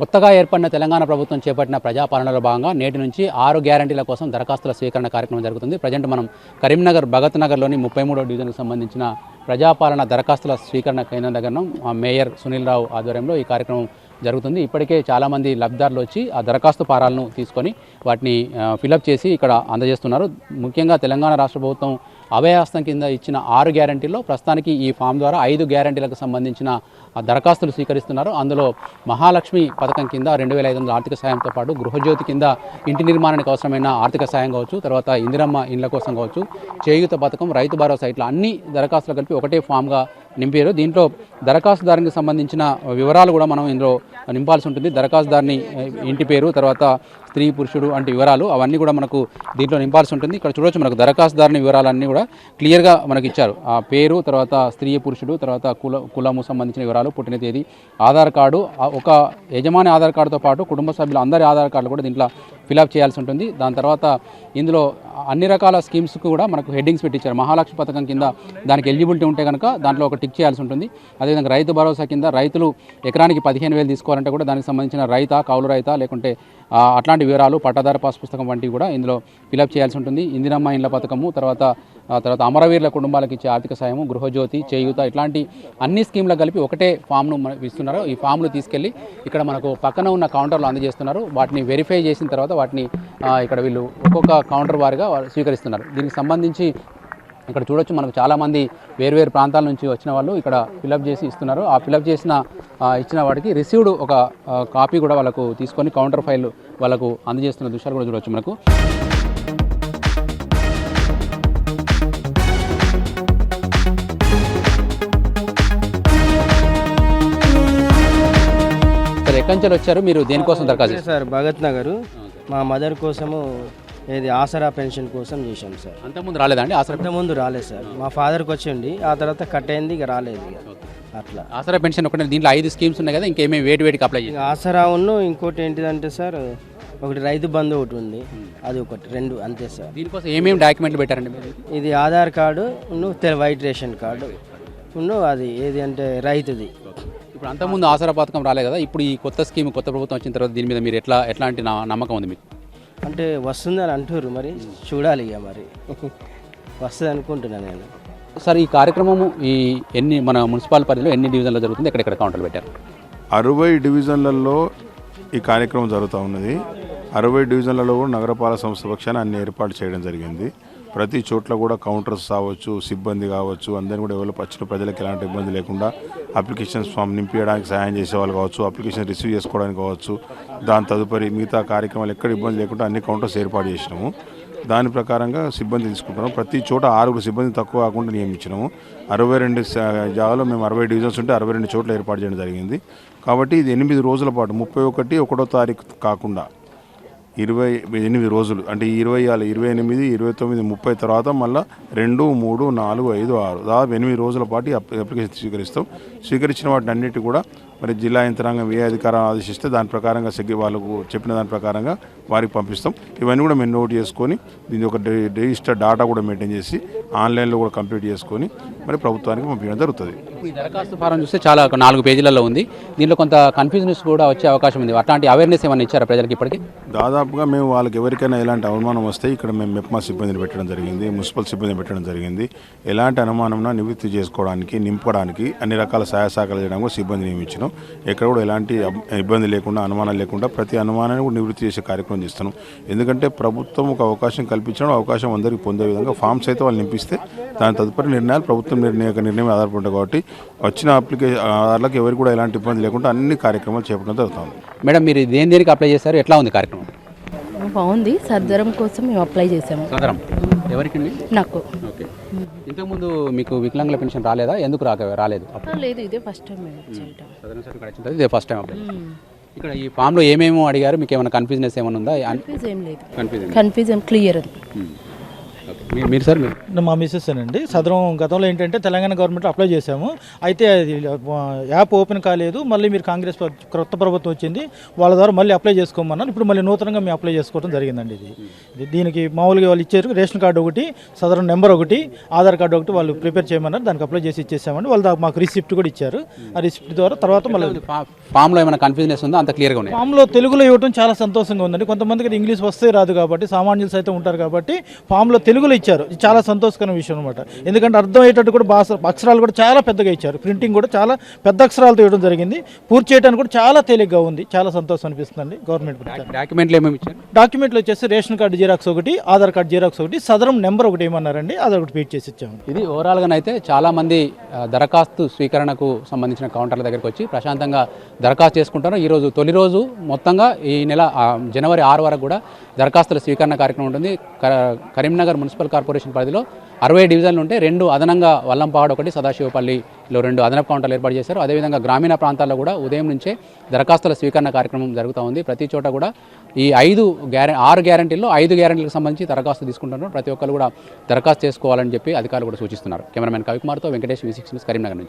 కొత్తగా ఏర్పడిన తెలంగాణ ప్రభుత్వం చేపట్టిన ప్రజాపాలనలో భాగంగా నేటి నుంచి ఆరు గ్యారంటీల కోసం దరఖాస్తుల స్వీకరణ కార్యక్రమం జరుగుతుంది. ప్రజెంట్ మనం కరీంనగర్ భగత్ నగర్లోని ముప్పై మూడో డివిజన్కు సంబంధించిన ప్రజాపాలన దరఖాస్తుల స్వీకరణ కేంద్రం దగ్గర మేయర్ సునీల్ రావు ఆధ్వర్యంలో ఈ కార్యక్రమం జరుగుతుంది. ఇప్పటికే చాలామంది లబ్ధిదారులు వచ్చి ఆ దరఖాస్తు ఫారాలను తీసుకొని వాటిని ఫిలప్ చేసి ఇక్కడ అందజేస్తున్నారు. ముఖ్యంగా తెలంగాణ రాష్ట్ర ప్రభుత్వం అభయహస్తం కింద ఇచ్చిన ఆరు గ్యారంటీల్లో ప్రస్తుతానికి ఈ ఫామ్ ద్వారా ఐదు గ్యారంటీలకు సంబంధించిన దరఖాస్తులు స్వీకరిస్తున్నారు. అందులో మహాలక్ష్మి పథకం కింద రెండు వేల ఐదు వందల ఆర్థిక సాయంతో పాటు గృహజ్యోతి కింద ఇంటి నిర్మాణానికి అవసరమైన ఆర్థిక సాయం కావచ్చు తర్వాత ఇందిరమ్మ ఇండ్ల కోసం కావచ్చు చేయూత పథకం రైతు భరోసా ఇట్లా అన్ని దరఖాస్తులు కలిపి ఒకటే ఫామ్గా నింపారు. దీంట్లో దరఖాస్తుదారునికి సంబంధించిన వివరాలు కూడా మనం ఇందులో నింపాల్సి ఉంటుంది. దరఖాస్తుదారుని ఇంటి పేరు తర్వాత స్త్రీ పురుషుడు అంటే వివరాలు అవన్నీ కూడా మనకు దీంట్లో నింపాల్సి ఉంటుంది. ఇక్కడ చూడొచ్చు మనకు దరఖాస్తుదారుని వివరాలన్నీ కూడా క్లియర్గా మనకి ఇచ్చారు ఆ పేరు తర్వాత స్త్రీ పురుషుడు తర్వాత కుల కులము సంబంధించిన వివరాలు పుట్టిన తేదీ ఆధార్ కార్డు ఒక యజమాని ఆధార్ కార్డుతో పాటు కుటుంబ సభ్యులు అందరి ఆధార్ కార్డులు కూడా దీంట్లో ఫిలప్ చేయాల్సి ఉంటుంది. దాని తర్వాత ఇందులో అన్ని రకాల స్కీమ్స్ కూడా మనకు హెడ్డింగ్స్ పెట్టించారు మహాలక్ష్మి పథకం కింద దానికి ఎలిజిబిలిటీ ఉంటే కనుక దాంట్లో ఒక టిక్ చేయాల్సి ఉంటుంది. అదేవిధంగా రైతు భరోసా కింద రైతులు ఎకరానికి పదిహేను వేలు తీసుకోవాలంటే కూడా దానికి సంబంధించిన రైతా కౌలు రైతా లేకుంటే అట్లాంటి అట్లాంటి వివరాలు పట్టాదార పాస్ పుస్తకం వంటివి కూడా ఇందులో ఫిలప్ చేయాల్సి ఉంటుంది. ఇందిరమ్మ ఇండ్ల పథకము తర్వాత తర్వాత అమరవీరుల కుటుంబాలకు ఇచ్చే ఆర్థిక సాయము గృహజ్యోతి చేయూత ఇట్లాంటి అన్ని స్కీమ్లకు కలిపి ఒకటే ఫామ్ను ఇస్తున్నారు. ఈ ఫామ్లు తీసుకెళ్ళి ఇక్కడ మనకు పక్కన ఉన్న కౌంటర్లో అందజేస్తున్నారు. వాటిని వెరిఫై చేసిన తర్వాత వాటిని ఇక్కడ వీళ్ళు ఒక్కొక్క కౌంటర్ వారిగా స్వీకరిస్తున్నారు. దీనికి సంబంధించి ఇక్కడ చూడొచ్చు మనకు చాలామంది వేరువేరు ప్రాంతాల నుంచి వచ్చిన వాళ్ళు ఇక్కడ ఫిలప్ చేసి ఇస్తున్నారు. ఆ ఫిలప్ చేసిన ఇచ్చిన వాటికి రిసీవ్డ్ ఒక కాపీ కూడా వాళ్ళకు తీసుకొని కౌంటర్ ఫైల్ వాళ్ళకు అందజేస్తున్న దృశ్యాలు కూడా చూడొచ్చు మనకు. ఎక్కడి నుంచి వచ్చారు? మీరు దేనికోసం దరఖాస్తు? సార్ భగత్ నగర్. మా మదర్ కోసము ఏది ఆసరా పెన్షన్ కోసం చేశాం సార్. అంతకుముందు రాలేదండి ఆసరా అంతకుముందు రాలేదు సార్. మా ఫాదర్కి వచ్చిండి ఆ తర్వాత కట్ అయింది ఇక రాలేదు ఇక. అట్లా. ఆసరా పెన్షన్ ఒకటే దీంట్లో ఐదు స్కీమ్స్ ఉన్నాయి కదా ఇంకేమేమి వేటి వేటికి అప్లై చేయాలి ఆసరా ఉన్ను ఇంకోటి ఏంటిదంటే సార్ ఒకటి రైతు బంధు ఒకటి ఉంది. అది ఒకటి రెండు అంతే సార్. దీనికోసం ఏమేమి డాక్యుమెంట్లు పెట్టారండి మీరు? ఇది ఆధార్ కార్డు ఉన్ను తె- వైట్ రేషన్ కార్డు ఉన్ను అది ఏది అంటే రైతుది. ఇప్పుడు అంతకుముందు ఆసరా పథకం రాలే కదా ఇప్పుడు ఈ కొత్త స్కీమ్ కొత్త ప్రభుత్వం వచ్చిన తర్వాత దీని మీద మీరు ఎట్లా ఎట్లాంటి నా- నమ్మకం ఉంది మీకు? అంటే వస్తుందని అంటుర్రు మరి చూడాలి ఇక మరి. వస్తుంది అనుకుంటున్నాను నేను. సార్ ఈ కార్యక్రమము ఈ ఎన్ని మన మున్సిపల్ పరిధిలో ఎన్ని డివిజన్లో జరుగుతుంది? ఎక్కడెక్కడ కౌంటర్లు పెట్టారు? అరవై డివిజన్లలో ఈ కార్యక్రమం జరుగుతూ ఉన్నది. అరవై డివిజన్లలో కూడా నగరపాలక సంస్థ పక్షాన అన్ని ఏర్పాటు చేయడం జరిగింది. ప్రతి చోట్ల కూడా కౌంటర్స్ కావచ్చు సిబ్బంది కావచ్చు అందరినీ కూడా ఎవరు వచ్చిన ప్రజలకు ఎలాంటి ఇబ్బంది లేకుండా అప్లికేషన్ ఫామ్ నింపించడానికి సహాయం చేసేవాళ్ళు కావచ్చు అప్లికేషన్ రిసీవ్ చేసుకోవడానికి కావచ్చు. దాని తదుపరి మిగతా కార్యక్రమాలు ఎక్కడ ఇబ్బంది లేకుండా అన్ని కౌంటర్స్ ఏర్పాటు చేసినాము. దాని ప్రకారంగా సిబ్బంది తీసుకుంటున్నాము. ప్రతి చోట ఆరుగురు సిబ్బంది తక్కువ కాకుండా నియమించినాము. అరవై రెండు జాగాలో మేము అరవై డివిజన్స్ ఉంటే అరవై రెండు చోట్ల ఏర్పాటు చేయడం జరిగింది. కాబట్టి ఇది ఎనిమిది రోజుల పాటు ముప్పై ఒకటి ఒకటో తారీఖు కాకుండా ఇరవై ఎనిమిది రోజులు. అంటే ఇరవై ఆరు ఇరవై ఎనిమిది ఇరవై తొమ్మిది ముప్పై తర్వాత మళ్ళీ రెండు మూడు నాలుగు ఐదు ఆరు. దాదాపు ఎనిమిది రోజుల పాటు అప్- అప్లికేషన్ స్వీకరిస్తాం. స్వీకరించిన వాటిని అన్నిటి కూడా మరి జిల్లా యంత్రాంగం ఏ అధికారం ఆదేశిస్తే దాని ప్రకారంగా సెగ్గి వాళ్ళకు చెప్పిన దాని ప్రకారంగా వారికి పంపిస్తాం. ఇవన్నీ కూడా మేము నోట్ చేసుకొని దీని ఒక రిజిస్టర్ డాటా కూడా మెయింటైన్ చేసి ఆన్లైన్లో కూడా కంప్లీట్ చేసుకొని మరి ప్రభుత్వానికి పంపించడం జరుగుతుంది. ఈ దరఖాస్తు ఫారం చూస్తే చాలా ఒక నాలుగు పేజీలలో ఉంది. దీనిలో కొంత కన్ఫ్యూజన్స్ కూడా వచ్చే అవకాశం ఉంది. అట్లాంటి అవేర్నెస్ ఏమైనా ఇచ్చారా ప్రజలకు ఇప్పటికీ? దాదాపుగా మేము వాళ్ళకి ఎవరికైనా ఎలాంటి అనుమానం వస్తే ఇక్కడ మేము మెప్మా సిబ్బందిని పెట్టడం జరిగింది మున్సిపల్ సిబ్బందిని పెట్టడం జరిగింది. ఎలాంటి అనుమానం నివృత్తి చేసుకోవడానికి నింపడానికి అన్ని రకాల సహాయ సహకారాలు చేయడానికి సిబ్బంది నియమించినాం. ఎక్కడ కూడా ఎలాంటి ఇబ్బంది లేకుండా అనుమానం లేకుండా ప్రతి అనుమానాన్ని కూడా నివృత్తి చేసే కార్యక్రమం చేస్తున్నాం ఎందుకంటే ప్రభుత్వం ఒక అవకాశం కల్పించడం అవకాశం అందరికీ పొందే విధంగా ఫామ్స్ అయితే వాళ్ళు నింపిస్తే దాని తదుపరి నిర్ణయాలు ప్రభుత్వం నిర్ణయ నిర్ణయం ఆధారపడి కాబట్టి వచ్చిన అప్లికేషన్ ఆధార్లకు ఎవరికి కూడా ఎలాంటి ఇబ్బంది లేకుండా అన్ని కార్యక్రమాలు చేపట్టడం జరుగుతుంది. మేడం మీరు దేని దేనికి అప్లై చేశారు? ఎట్లా ఉంది కార్యక్రమం? బాగుంది. సర్దరం కోసం మేము అప్లై చేసాము సదరం ఎవరికండి నాకు. ఓకే. ఇంతకుముందు మీకు వికలాంగుల పెన్షన్ రాలేదా? ఎందుకు రాక రాలేదు? లేదు ఇదే ఫస్ట్ టైం చేయటం. సర్టిఫికేట్ వచ్చిన తర్వాత ఇదే ఫస్ట్ టైం అప్లై ఇక్కడ ఈ ఫామ్లో ఏమేమో అడిగారు? మీకు ఏమైనా కన్ఫ్యూజనెస్ ఏమైనా ఉందా? కన్ఫ్యూజ్ ఏం లేదు. కన్ఫ్యూజన్ కన్ఫ్యూజ్ ఏం క్లియర్ మీరు సార్ మా మిస్సెస్ అండి. సదరం గతంలో ఏంటంటే తెలంగాణ గవర్నమెంట్ అప్లై చేశాము. అయితే అది యాప్ ఓపెన్ కాలేదు. మళ్ళీ మీరు కాంగ్రెస్ కొత్త ప్రభుత్వం వచ్చింది. వాళ్ళ ద్వారా మళ్ళీ అప్లై చేసుకోమన్నారు. ఇప్పుడు మళ్ళీ నూతనంగా మేము అప్లై చేసుకోవడం జరిగిందండి ఇది. దీనికి మామూలుగా వాళ్ళు ఇచ్చారు. రేషన్ కార్డు ఒకటి సదరం నెంబర్ ఒకటి ఆధార్ కార్డు ఒకటి వాళ్ళు ప్రిపేర్ చేయమన్నారు. దానికి అప్లై చేసి ఇచ్చేసామండి. వాళ్ళు మాకు రిసిప్ట్ కూడా ఇచ్చారు. ఆ రిసిప్ట్ ద్వారా తర్వాత మళ్ళీ ఫామ్లో ఏమైనా కన్ఫ్యూజనెస్ ఉందో అంత క్లియర్గా ఉన్నాయి ఫామ్లో తెలుగులో ఇవ్వడం చాలా సంతోషంగా ఉందండి. కొంతమందికి ఇంగ్లీష్ వస్తే రాదు కాబట్టి సామాన్యులు సైతం ఉంటారు కాబట్టి ఫామ్లో తెలుగులో ఇచ్చారు. చాలా సంతోషకరమైన విషయం అనమాట ఎందుకంటే అర్థం అయ్యేటట్టు కూడా భాష అక్షరాలు కూడా చాలా పెద్దగా ఇచ్చారు. ప్రింటింగ్ కూడా చాలా పెద్ద అక్షరాలతో ఇవ్వడం జరిగింది. పూర్తి చేయడానికి కూడా చాలా తేలిగ్గా ఉంది. చాలా సంతోషం అనిపిస్తుందండి గవర్నమెంట్. డాక్యుమెంట్లు ఏమేమి ఇచ్చారు? డాక్యుమెంట్లు వచ్చేసి రేషన్ కార్డు జిరాక్స్ ఒకటి ఆధార్ కార్డు జిరాక్స్ ఒకటి సదరం నెంబర్ ఒకటి ఏమన్నారండి? ఆధార్ ఒకటి ఫీడ్ చేసి ఇచ్చాము. ఇది ఓవరాల్గానైతే చాలామంది ఆ, దరఖాస్తు స్వీకరణకు సంబంధించిన కౌంటర్ల దగ్గరికి వచ్చి ప్రశాంతంగా దరఖాస్తు చేసుకుంటారు. ఈరోజు తొలి రోజు మొత్తంగా ఈ నెల జనవరి ఆరు వరకు కూడా దరఖాస్తుల స్వీకరణ కార్యక్రమం ఉంటుంది. కరీంనగర్ మున్సిపల్ కార్పొరేషన్ పరిధిలో అరవై డివిజన్లు ఉంటే రెండు అదనంగా వల్లంపాడు ఒకటి సదాశివపల్లిలో రెండు అదనపు కౌంటర్లు ఏర్పాటు చేశారు. అదేవిధంగా గ్రామీణ ప్రాంతాల్లో కూడా ఉదయం నుంచే దరఖాస్తుల స్వీకరణ కార్యక్రమం జరుగుతూ ఉంది. ప్రతి చోట కూడా ఈ ఐదు గ్యారె ఆరు గ్యారంటీల్లో ఐదు గ్యారంటీలకు సంబంధించి దరఖాస్తు తీసుకుంటున్నారు. ప్రతి ఒక్కరు కూడా దరఖాస్తు చేసుకోవాలని చెప్పి అధికారులు కూడా సూచిస్తున్నారు. కెమెరామెన్ కవికుమార్తో వెంకటేష్ వి సిక్స్ కరీంనగర్ నుంచి.